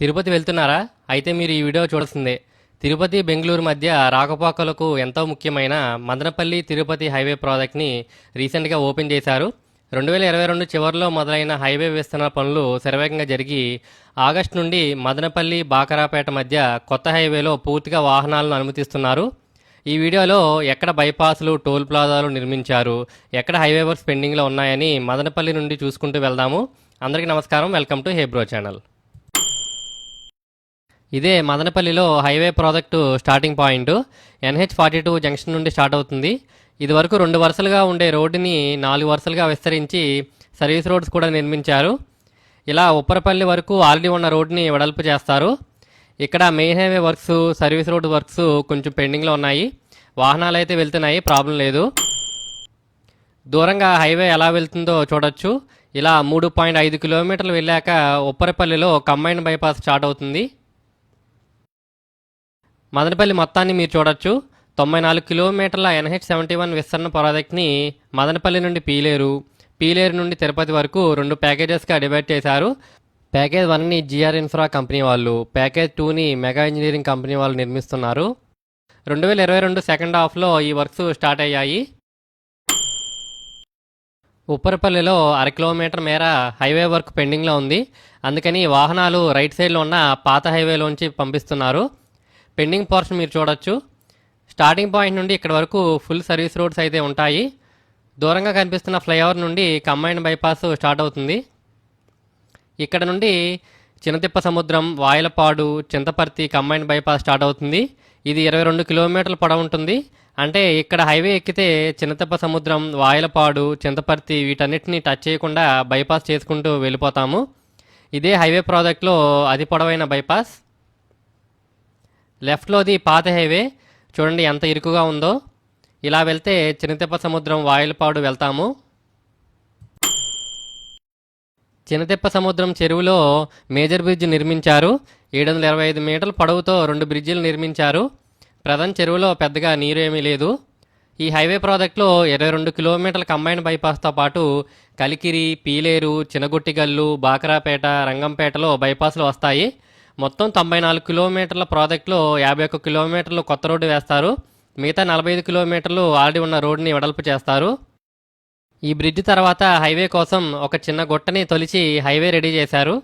తిరుపతి వెళ్తున్నారా? అయితే మీరు ఈ వీడియో చూడాల్సిందే. తిరుపతి బెంగళూరు మధ్య రాకపోకలకు ఎంతో ముఖ్యమైన మదనపల్లి తిరుపతి హైవే ప్రాజెక్ట్ని రీసెంట్గా ఓపెన్ చేశారు. రెండు వేల ఇరవై రెండు చివరిలో మొదలైన హైవే విస్తరణ పనులు శరవేగంగా జరిగి ఆగస్టు నుండి మదనపల్లి బాకరాపేట మధ్య కొత్త హైవేలో పూర్తిగా వాహనాలను అనుమతిస్తున్నారు. ఈ వీడియోలో ఎక్కడ బైపాస్లు టోల్ ప్లాజాలు నిర్మించారు ఎక్కడ హైవే వర్క్స్ పెండింగ్లో ఉన్నాయని మదనపల్లి నుండి చూసుకుంటూ వెళ్దాము. అందరికీ నమస్కారం. వెల్కమ్ టు హేబ్రో ఛానల్. ఇదే మదనపల్లిలో highway project starting point. NH forty two junction నుండి స్టార్ట్ అవుతుంది. ఇది వరకు రెండు వరుసలుగా ఉండే రోడ్డుని నాలుగు వరుసలుగా విస్తరించి సర్వీస్ రోడ్స్ కూడా నిర్మించారు. ఇలా ఉప్పరపల్లి వరకు ఆల్రెడీ ఉన్న రోడ్ని వెడల్పు చేస్తారు. ఇక్కడ main highway works service road works కొంచెం పెండింగ్లో ఉన్నాయి. వాహనాలు అయితే వెళ్తున్నాయి ప్రాబ్లం లేదు. దూరంగా హైవే ఎలా వెళ్తుందో చూడొచ్చు. ఇలా మూడు పాయింట్ ఐదు కిలోమీటర్లు వెళ్ళాక ఉప్పరపల్లిలో కంబైన్డ్ బైపాస్ స్టార్ట్ అవుతుంది. మదనపల్లి మొత్తాన్ని మీరు చూడొచ్చు. తొంభై నాలుగు కిలోమీటర్ల ఎన్హెచ్ సెవెంటీ వన్ విస్తరణ ప్రాజెక్ట్ని మదనపల్లి నుండి పీలేరు. పీలేరు నుండి తిరుపతి వరకు రెండు ప్యాకేజెస్గా డివైడ్ చేశారు. ప్యాకేజ్ వన్ని జిఆర్ ఇన్ఫ్రా కంపెనీ వాళ్ళు ప్యాకేజ్ టూని మెగా ఇంజనీరింగ్ కంపెనీ వాళ్ళు నిర్మిస్తున్నారు. రెండు వేల ఇరవై రెండు సెకండ్ హాఫ్లో ఈ వర్క్స్ స్టార్ట్ అయ్యాయి. ఉప్పరపల్లిలో అర కిలోమీటర్ మేర హైవే వర్క్ పెండింగ్లో ఉంది. అందుకని వాహనాలు రైట్ సైడ్లో ఉన్న పాత హైవేలోంచి పంపిస్తున్నారు. పెండింగ్ పోర్షన్ మీరు చూడొచ్చు. స్టార్టింగ్ పాయింట్ నుండి ఇక్కడ వరకు ఫుల్ సర్వీస్ రోడ్స్ అయితే ఉంటాయి. దూరంగా కనిపిస్తున్న ఫ్లైఓవర్ నుండి కంబైన్డ్ బైపాస్ స్టార్ట్ అవుతుంది. ఇక్కడ నుండి Chinnathippasamudram Vayalapadu Chintaparthi combined bypass start అవుతుంది. ఇది ఇరవై రెండు కిలోమీటర్ల పొడవు ఉంటుంది. అంటే ఇక్కడ హైవే ఎక్కితే చిన్నతిప్ప సముద్రం వాయలపాడు చింతపర్తి వీటన్నిటిని టచ్ చేయకుండా బైపాస్ చేసుకుంటూ వెళ్ళిపోతాము. ఇదే హైవే ప్రాజెక్ట్లో అతి పొడవైన బైపాస్. లెఫ్ట్లోది పాత హైవే. చూడండి ఎంత ఇరుకుగా ఉందో. ఇలా వెళ్తే చినతిప్ప సముద్రం వాయులపాడు వెళ్తాము. చినతిప్ప సముద్రం చెరువులో మేజర్ బ్రిడ్జ్ నిర్మించారు. ఏడు వందల ఇరవై ఐదు మీటర్ల పొడవుతో రెండు బ్రిడ్జిలు నిర్మించారు. ప్రధాన చెరువులో పెద్దగా నీరు ఏమీ లేదు. ఈ హైవే ప్రాజెక్టులో ఇరవై రెండు కిలోమీటర్ల కంబైన్డ్ బైపాస్తో పాటు కలికిరి పీలేరు చినగుట్టిగల్లు బాకరాపేట రంగంపేటలో బైపాస్లు వస్తాయి. మొత్తం తొంభై నాలుగు కిలోమీటర్ల ప్రాజెక్టులో యాభై ఒక్క కిలోమీటర్లు కొత్త రోడ్డు వేస్తారు. మిగతా నలభై ఐదు కిలోమీటర్లు ఆల్రెడీ ఉన్న రోడ్డుని వెడల్పు చేస్తారు. ఈ బ్రిడ్జ్ తర్వాత హైవే కోసం ఒక చిన్న గుట్టని తొలిచి హైవే రెడీ చేశారు.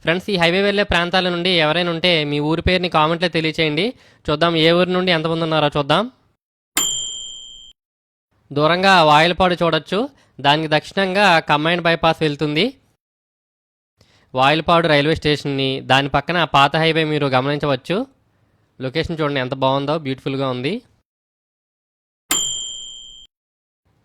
ఫ్రెండ్స్ ఈ హైవే వెళ్ళే ప్రాంతాల నుండి ఎవరైనా ఉంటే మీ ఊరి పేరుని కామెంట్లో తెలియచేయండి. చూద్దాం ఏ ఊరి నుండి ఎంతమంది ఉన్నారో చూద్దాం. దూరంగా వాయిలపాడు చూడొచ్చు. దానికి దక్షిణంగా కంబైన్ బైపాస్ వెళ్తుంది. వాయిల్పాడు రైల్వే స్టేషన్ని దాని పక్కన పాత హైవే మీరు గమనించవచ్చు. లొకేషన్ చూడండి ఎంత బాగుందో బ్యూటిఫుల్గా ఉంది.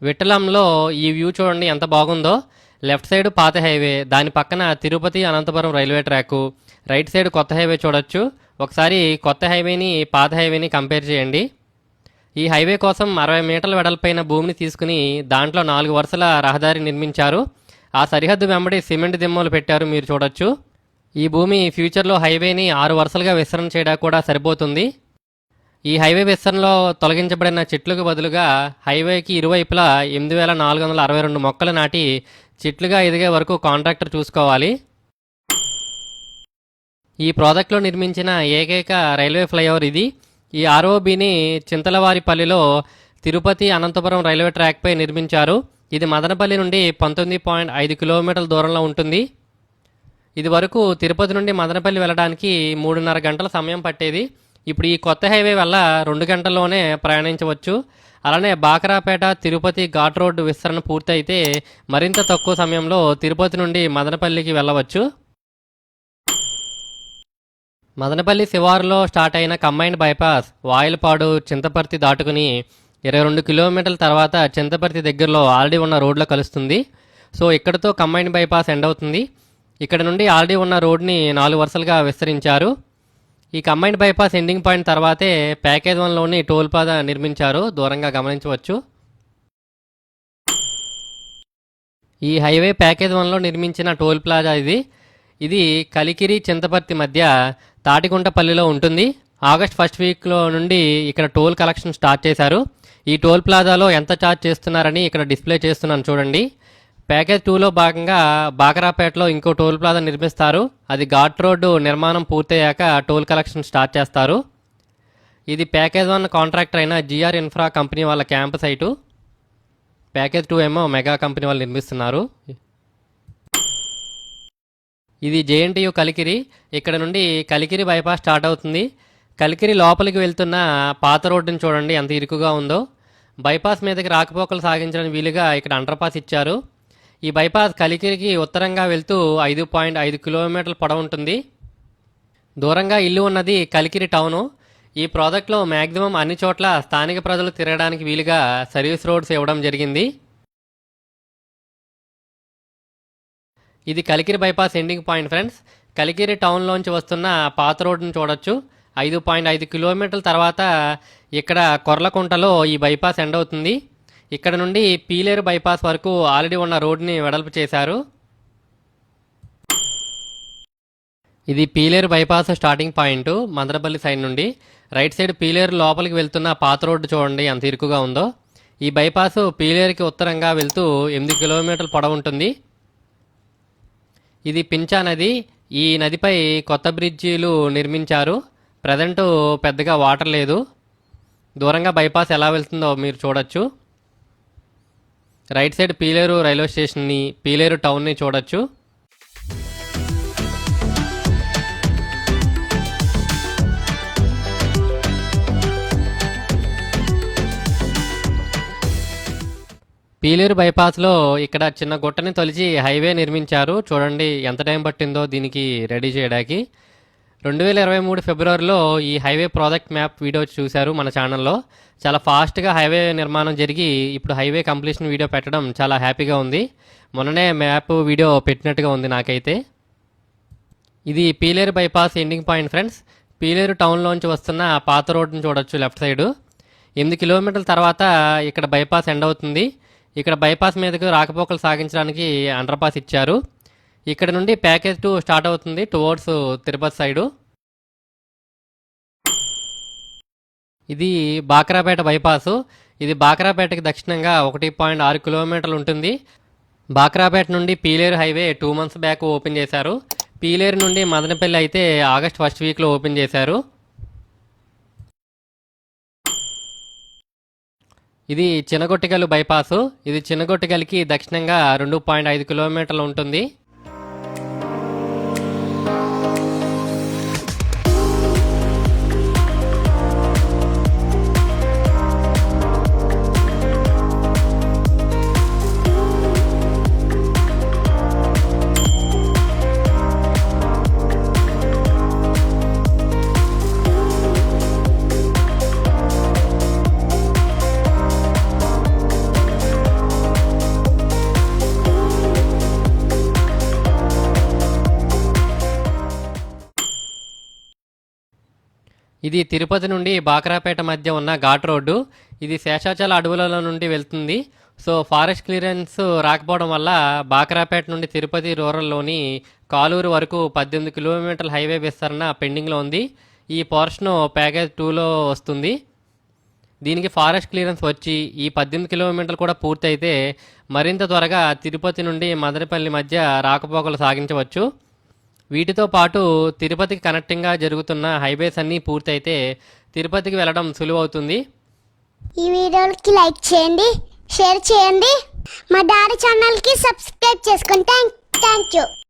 విఠలంలో ఈ వ్యూ చూడండి ఎంత బాగుందో. లెఫ్ట్ సైడ్ పాత హైవే దాని పక్కన Tirupati Anantapuram railway track. Right side కొత్త హైవే చూడొచ్చు. ఒకసారి కొత్త హైవేని పాత హైవేని కంపేర్ చేయండి. ఈ హైవే కోసం అరవై మీటర్ల వెడల్పైన భూమిని తీసుకుని దాంట్లో నాలుగు వరుసల రహదారి నిర్మించారు. ఆ సరిహద్దు వెంబడి సిమెంట్ దిమ్మలు పెట్టారు మీరు చూడొచ్చు. ఈ భూమి ఫ్యూచర్లో హైవేని ఆరు వరుసలుగా విస్తరణ చేయడానికి కూడా సరిపోతుంది. ఈ హైవే విస్తరణలో తొలగించబడిన చెట్లకు బదులుగా హైవేకి ఇరువైపులా ఎనిమిది వేల నాలుగు వందల అరవై రెండు మొక్కలు నాటి చెట్లుగా ఎదిగే వరకు కాంట్రాక్టర్ చూసుకోవాలి. ఈ ప్రాజెక్టులో నిర్మించిన ఏకైక రైల్వే ఫ్లైఓవర్ ఇది. ఈ ఆర్ఓబిని చింతలవారిపల్లిలో తిరుపతి అనంతపురం రైల్వే ట్రాక్పై నిర్మించారు. ఇది మదనపల్లి నుండి పంతొమ్మిది పాయింట్ ఐదు కిలోమీటర్ల దూరంలో ఉంటుంది. ఇది వరకు తిరుపతి నుండి మదనపల్లి వెళ్ళడానికి మూడున్నర గంటల సమయం పట్టేది. ఇప్పుడు ఈ కొత్త హైవే వల్ల రెండు గంటల్లోనే ప్రయాణించవచ్చు. అలానే బాకరాపేట తిరుపతి ఘాట్ రోడ్డు విస్తరణ పూర్తయితే మరింత తక్కువ సమయంలో తిరుపతి నుండి మదనపల్లికి వెళ్ళవచ్చు. మదనపల్లి శివారులో స్టార్ట్ అయిన కంబైన్డ్ బైపాస్ వాయిల్పాడు చింతపర్తి దాటుకుని ఇరవై రెండు కిలోమీటర్ల తర్వాత చింతపర్తి దగ్గరలో ఆల్రెడీ ఉన్న రోడ్లో కలుస్తుంది. సో ఇక్కడతో కంబైన్డ్ బైపాస్ ఎండ్ అవుతుంది. ఇక్కడ నుండి ఆల్రెడీ ఉన్న రోడ్ని నాలుగు వరుసలుగా విస్తరించారు. ఈ కంబైన్డ్ బైపాస్ ఎండింగ్ పాయింట్ తర్వాతే ప్యాకేజ్ వన్లోని టోల్ పాద నిర్మించారు. దూరంగా గమనించవచ్చు. ఈ హైవే ప్యాకేజ్ వన్లో నిర్మించిన టోల్ ప్లాజా ఇది. ఇది కలికిరి చింతపర్తి మధ్య తాటిగుంటపల్లిలో ఉంటుంది. ఆగస్ట్ ఫస్ట్ వీక్లో నుండి ఇక్కడ టోల్ కలెక్షన్ స్టార్ట్ చేశారు. ఈ టోల్ ప్లాజాలో ఎంత ఛార్జ్ చేస్తున్నారని ఇక్కడ డిస్ప్లే చేస్తున్నాను చూడండి. ప్యాకేజ్ టూలో భాగంగా బాకరాపేటలో ఇంకో టోల్ ప్లాజా నిర్మిస్తారు. అది ఘాట్ రోడ్డు నిర్మాణం పూర్తయ్యాక టోల్ కలెక్షన్ స్టార్ట్ చేస్తారు. ఇది ప్యాకేజ్ వన్ కాంట్రాక్టర్ అయిన జిఆర్ ఇన్ఫ్రా కంపెనీ వాళ్ళ క్యాంప్ సైటు. ప్యాకేజ్ టూ ఏమో మెగా కంపెనీ వాళ్ళు నిర్మిస్తున్నారు. ఇది జేఎన్టీయు కలికిరి. ఇక్కడ నుండి కలికిరి బైపాస్ స్టార్ట్ అవుతుంది. కలికిరి లోపలికి వెళ్తున్న పాత రోడ్డుని చూడండి ఎంత ఇరుకుగా ఉందో. బైపాస్ మీదకి రాకపోకలు సాగించడానికి వీలుగా ఇక్కడ అండర్పాస్ ఇచ్చారు. ఈ బైపాస్ కలికిరికి ఉత్తరంగా వెళ్తూ ఐదు పాయింట్ ఐదు కిలోమీటర్ల పొడవు ఉంటుంది. దూరంగా ఇల్లు ఉన్నది కలికిరి టౌను. ఈ ప్రాజెక్ట్లో మ్యాక్సిమం అన్ని చోట్ల స్థానిక ప్రజలు తిరగడానికి వీలుగా సర్వీస్ రోడ్స్ ఇవ్వడం జరిగింది. ఇది Kalikiri bypass ending point friends. Kalikiri టౌన్లోంచి వస్తున్న పాత రోడ్డును చూడొచ్చు. ఐదు పాయింట్ ఐదు కిలోమీటర్ల తర్వాత ఇక్కడ కొర్లకుంటలో ఈ బైపాస్ ఎండ్ అవుతుంది. ఇక్కడ నుండి పీలేరు బైపాస్ వరకు ఆల్రెడీ ఉన్న రోడ్ని వెడల్పు చేశారు. ఇది Piler bypass starting point Mandarapalli side నుండి. రైట్ సైడ్ పీలేరు లోపలికి వెళ్తున్న పాత రోడ్డు చూడండి ఎంత ఇరుకుగా ఉందో. ఈ బైపాస్ పీలేరుకి ఉత్తరంగా వెళ్తూ ఎనిమిది కిలోమీటర్ల పొడవు ఉంటుంది. ఇది పించా నది. ఈ నదిపై కొత్త బ్రిడ్జీలు నిర్మించారు. ప్రజెంట్ పెద్దగా వాటర్ లేదు. దూరంగా బైపాస్ ఎలా వెళ్తుందో మీరు చూడొచ్చు. రైట్ సైడ్ పీలేరు రైల్వే స్టేషన్ని పీలేరు టౌన్ని చూడొచ్చు. పీలేరు బైపాస్లో ఇక్కడ చిన్న గుట్టని తొలిచి హైవే నిర్మించారు. చూడండి ఎంత టైం పట్టిందో దీనికి రెడీ చేయడానికి. రెండు వేల ఇరవై మూడు ఫిబ్రవరిలో ఈ హైవే ప్రాజెక్ట్ మ్యాప్ వీడియో చూశారు మన ఛానల్లో. చాలా ఫాస్ట్గా హైవే నిర్మాణం జరిగి ఇప్పుడు హైవే కంప్లీషన్ వీడియో పెట్టడం చాలా హ్యాపీగా ఉంది. మొన్ననే మ్యాప్ వీడియో పెట్టినట్టుగా ఉంది నాకైతే. ఇది Piler bypass ending point friends. Piler టౌన్లోంచి వస్తున్న పాత రోడ్డుని చూడొచ్చు లెఫ్ట్ సైడు. ఎనిమిది కిలోమీటర్ల తర్వాత ఇక్కడ బైపాస్ ఎండ్ అవుతుంది. ఇక్కడ బైపాస్ మీదకు రాకపోకలు సాగించడానికి అండర్పాస్ ఇచ్చారు. ఇక్కడ నుండి ప్యాకేజ్ టూ స్టార్ట్ అవుతుంది టువర్డ్స్ తిరుపతి సైడు. ఇది బాక్రాపేట బైపాసు. ఇది బాక్రాపేటకి దక్షిణంగా ఒకటి పాయింట్ ఆరు కిలోమీటర్లు ఉంటుంది. బాక్రాపేట నుండి Piler highway two months back open చేశారు. పీలేరు నుండి మదనపల్లి అయితే ఆగస్ట్ ఫస్ట్ వీక్లో ఓపెన్ చేశారు. ఇది చినగొట్టిగలు బైపాసు. ఇది చినగొట్టిగలికి దక్షిణంగా రెండు పాయింట్ ఐదు కిలోమీటర్లు ఉంటుంది. ఇది తిరుపతి నుండి బాకరాపేట మధ్య ఉన్న ఘాట్ రోడ్డు. ఇది శేషాచల అడవులలో నుండి వెళ్తుంది. సో ఫారెస్ట్ క్లియరెన్స్ రాకపోవడం వల్ల బాకరాపేట నుండి తిరుపతి రూరల్లోని కాలూరు వరకు పద్దెనిమిది కిలోమీటర్ల హైవే విస్తరణ పెండింగ్లో ఉంది. ఈ పోర్షన్ ప్యాకేజ్ టూలో వస్తుంది. దీనికి ఫారెస్ట్ క్లియరెన్స్ వచ్చి ఈ పద్దెనిమిది కిలోమీటర్లు కూడా పూర్తయితే మరింత త్వరగా తిరుపతి నుండి మదనపల్లి మధ్య రాకపోకలు సాగించవచ్చు. వీటితో పాటు తిరుపతికి కనెక్టింగ్గా జరుగుతున్న హైవేస్ అన్నీ పూర్తయితే తిరుపతికి వెళ్ళడం సులువవుతుంది. ఈ వీడియోకి లైక్ చేయండి షేర్ చేయండి. మా డాడీ ఛానల్కి సబ్స్క్రైబ్ చేసుకోండి థ్యాంక్ థ్యాంక్ యూ.